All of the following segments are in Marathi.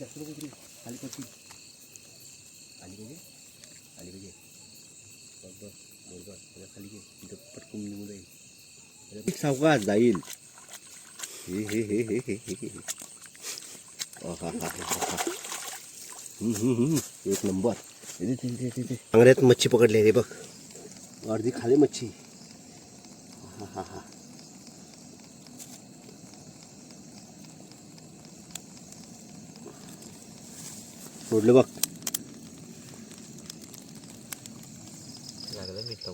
जास्त नको उतरू. खाली पडशील आली पाहिजे आली पाहिजे बघ बघ बोल बघ त्याला खाली घे तिथं पटकून निघून जाईल एक सावकाश जाईल हे हे हे हे हे हे हे आहाहाहा. हम्म, हम्म, हम्म. एक नंबर इथे, इथे, इथे, इथे. अंगड्यात मच्छी पकडली रे बघ अर्धी खाली मच्छी आहाहाहा. सोडलं बघ. लागलं मीठ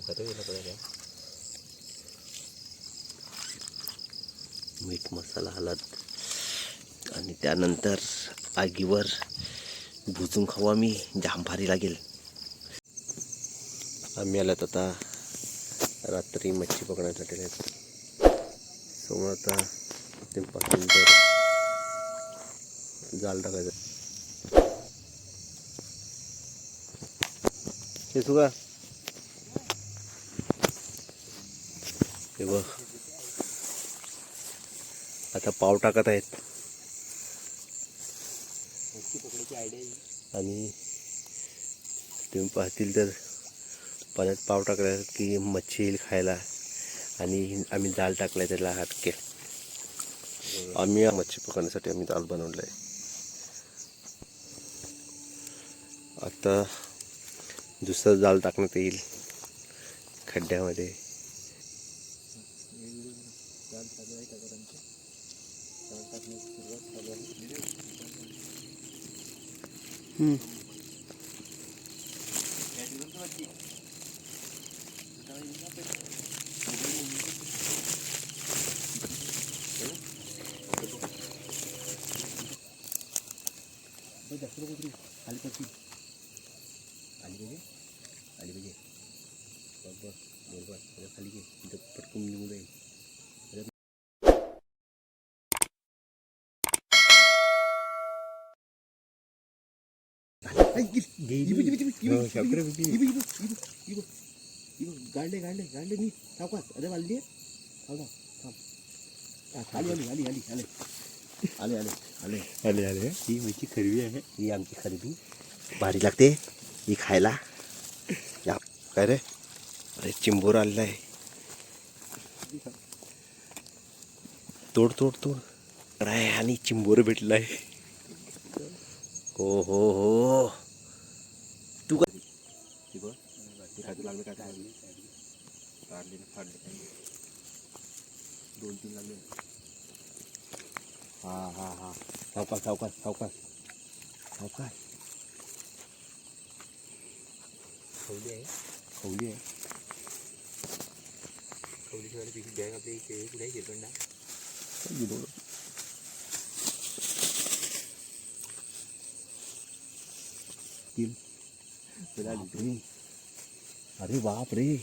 मीठ मसाला हलद आणि त्यानंतर आगीवर भुजून खाऊ आम्ही जाम भारी लागेल आम्ही आल्यात आता रात्री मच्छी पकडण्यासाठी. समोर आता ते पासून तर जाल टाकायचं. हे सुगा हे बघ आता पाव टाकत आहेत आणि तुम्ही पाहतील तर पाण्यात पाव टाकला की मच्छी येईल खायला आणि आम्ही जाल टाकलाय त्याला हटके आम्ही या मच्छी पकडण्यासाठी आम्ही दाल बनवलं आहे आता दुसरं जाल टाकण्यात येईल. खड्ड्यामध्ये. जाल खाली पाहिजे आली पाहिजे बघ खाली घे तिथं पटकून निघून जाईल गाडले गाडले गाडले मी सावकाश अरे वाढली थांब थांब आली आली आली आली आले आले आले आले आले आले ही मिरची खरवी आहे ही आमची खरवी भारी लागते ही खायला. या काय रे? अरे चिंबूर आलेला आहे तोड तोड तोड. राय आणि चिंबूर भेटला आहे हो हो हो. तू काय लागले काय काय दोन तीन लागले हा हा हा. सावकाश सावकाश सावकाश. सावकाश. खवली आहे. खवली आहे. खवली शिवाय पिशी बॅग आपली इथे कुठे आहे बापरे. अरे बाप रे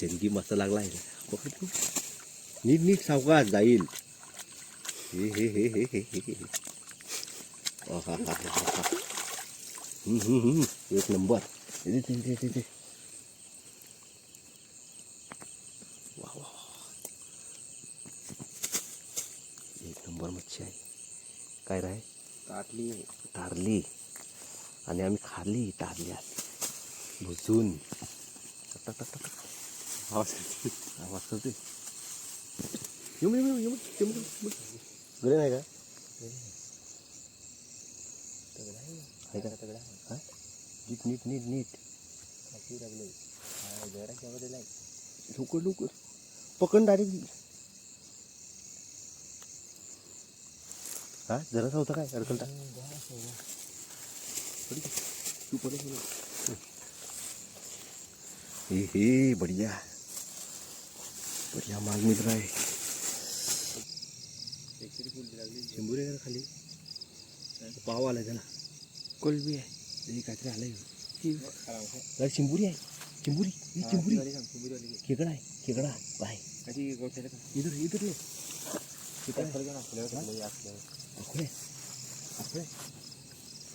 जंगी मस्त लागला आहे. नीट नीट सावकाश जाईल. हे हे हे हे हे हे हे. हम्म, हम्म, हम्म. एक नंबर. इथे, इथे, इथे. वा वा. एक नंबर मच्छी आहे. काय राय काटली तारली. आणि आम्ही खाल्ली तारली भुजून टक, टक, टक. आवाज करते येऊ गरे नाही का? तगडा आहे का? तगडा नीट नीट नीट नीट लवकर लवकर पकड डायरेक्ट हा जरासा होता काय अडकलता तू पडे हे हे बढ़िया बढ़िया माल चिंबुरी आहे का खाली पाव आलाय त्याला कोलबी आहे हे काहीतरी आलंय खराब आहे अरे चिंबुरी आहे चिंबुरी ही चिंबुरी वाली सांग चिंबुरी वाली खेकडा आहे खेकडा बाय कधी गोठ्याला का इधर इधर ले तिथे फरक आहे ना आपल्यावर आपल्या आपल्यावर आखडे आखडे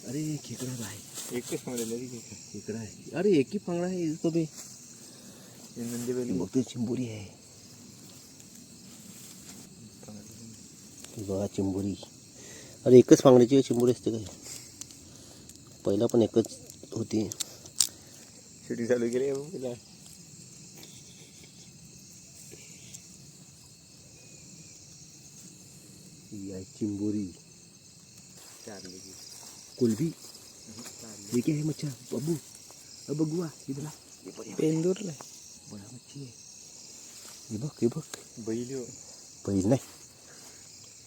अरे खेकडा बाय एकटेच समजले खेकडा आहे अरे एक ही फांगडा है इसको भी नंदी बैली बघते चिंबुरी आहे ही बघा चिंबुरी अरे एकच पांगड्याची चिंबोरी असते काय पहिला पण एकच होती. शूटिंग चालू केली तिला. ही आहे चिंबोरी कोलबी. हे काय आहे मच्छा? बबू. अ बघू इथला पेंदूरला बडा मच्छी आहे. हे बघ हे बघ. बैल हो. पहिल नाही.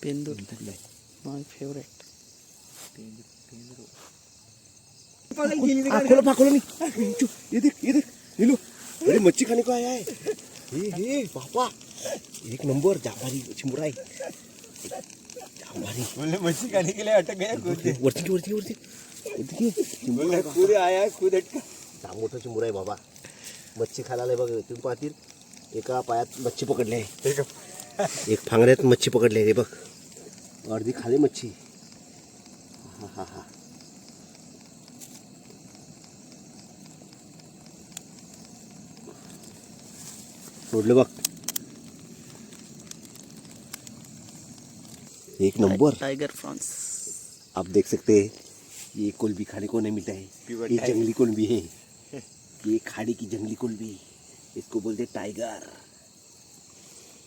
पेंदूर. माय फेवरेट पेंदूर पेंदूर आखोला पाखोला मी चु, ये देख ये देख नीलू अरे मच्छी खाने को आया है. हे हे बापा एक नंबर जांभारी चिंबुरा आहे जांभारी बोले मच्छी खाने के लिए अटक गया खुद। वरती वरती वरती आहे बाबा. खुद आया खुद अटका। हा मोठा आहे बाबा. मच्छी खायला आलाय बघ तुम्ही पाहतील. एका पायात मच्छी पकडली. आहे एक फांगड्यात मच्छी पकडली आहे रे बघ. अर्धी खाली मच्छी. हा हा हा. सोडलं बघ एक नंबर। टाइगर फ्रांस आप देख सकते हैं ये कोलबी खाने को नहीं मिलता है। ये. जंगली कोलबी है। ये खाड़ी की जंगली कोलबी इसको बोलते टाइगर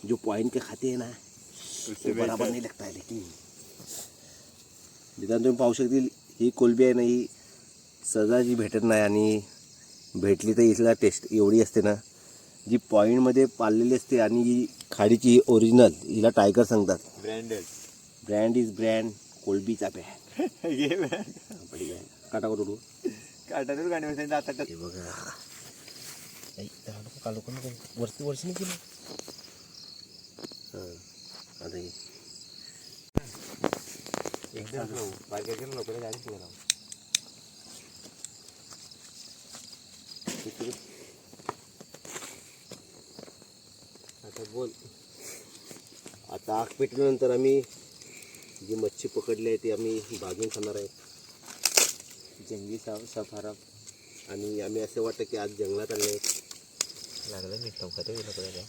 जो पॉइंट के खाते हैं ना उससे बराबर नहीं लगता है लेकिन निदान तुम्ही पाहू शकतील ही कोलबी आहे ना ही सहजाची भेटत नाही आणि भेटली तर इथला टेस्ट एवढी असते ना। जी पॉईंटमध्ये पाळलेली असते आणि ही खाडीची ओरिजिनल हिला टायगर सांगतात. ब्रँडेड ब्रँड इज ब्रँड कोलबीचा ब्रँड काटा करू गाणी बसायचं आता हे बघा. कालू. वरती नाही केलं? हां. आता हे. एकदम गाडी हे करू. आता बोल. आता आग पेटल्यानंतर आम्ही जी मच्छी पकडली आहे ती आम्ही भाजून खाणार आहे. जंगली साफ सफारा. आणि आम्ही असं वाटतं की आज जंगलात आले आहेत. लागलं मी टोकात गेलं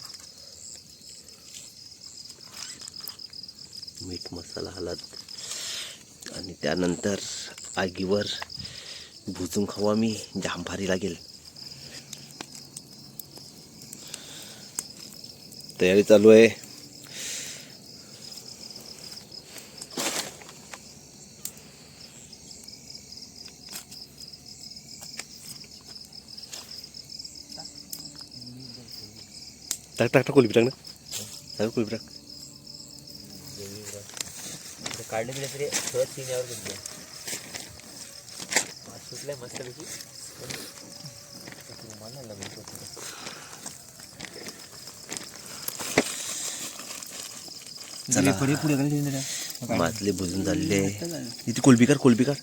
मीठ मसाला हळद आणि त्यानंतर आगीवर भुजून खाऊ आम्ही. जाम भारी लागेल तयारी चालू आहे टाक टाक टाक कोलबी टाक ना टाक कोलबी टाक काढलं गेलं तरी सहज तीन यावर घेतलं सुटलंय मस्त पैकी चला. पुढे पुढे मातले भुजून झालेले इथे कोलबी कर कोलबी कर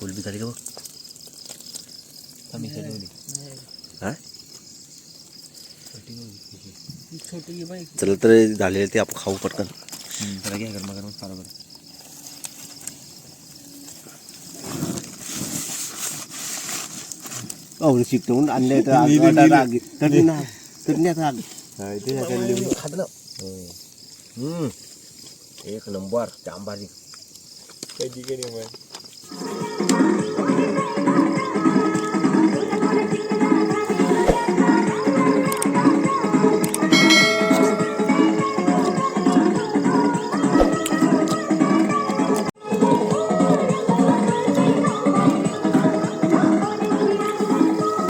कोलबी झाली का बघ? हा चला तर झालेले ते आपण खाऊ पटकन. त्याला घ्या गरमा गरम खाला बरं आवडी शिकवून आणले तर आग- तरी नाही आता आग. खात ना. હમ. એક નંબર ચાંબાજી કઈ દીકરી ભાઈ